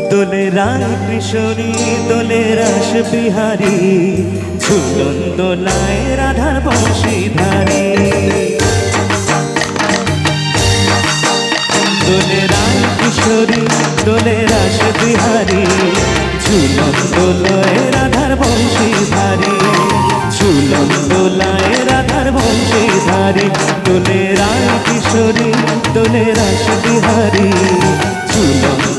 দোলে রায় কিশোরী দোলে রাস বিহারী ঝুলন দোলায় রাধার বংশীধারী। দোলে রায় কিশোরী দোলে রাস বিহারী ঝুলন দোলায় রাধার বংশীধারী ঝুলন দোলায় রাধার বংশীধারী। দোলে রায় দোলে রাস বিহারী, ঝুলন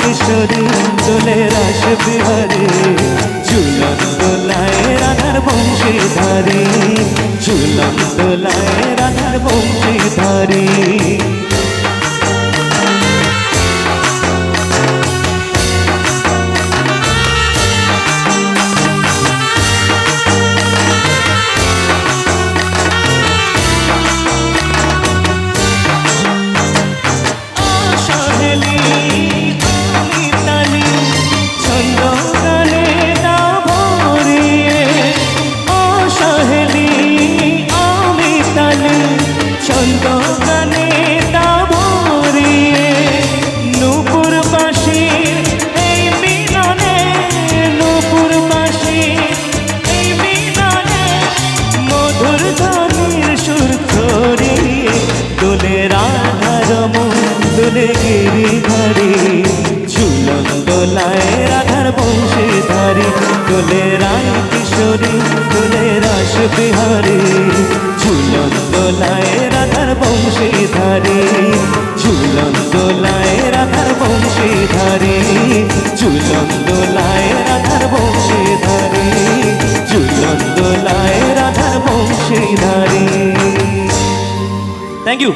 কিশোরী তোলে রাস বিহারী বংশীধারী দোলায় রাধার বংশীধারী দোলে রায় কিশোরী দোলে রাস বিহারী ঝুলন দোলায় রাধার বংশীধারী ঝুলন দোলায় রাধার বংশীধারী। ঝুলন দোলায় রাধার বংশীধারী ঝুলন দোলায় রাধার বংশীধারী। Thank you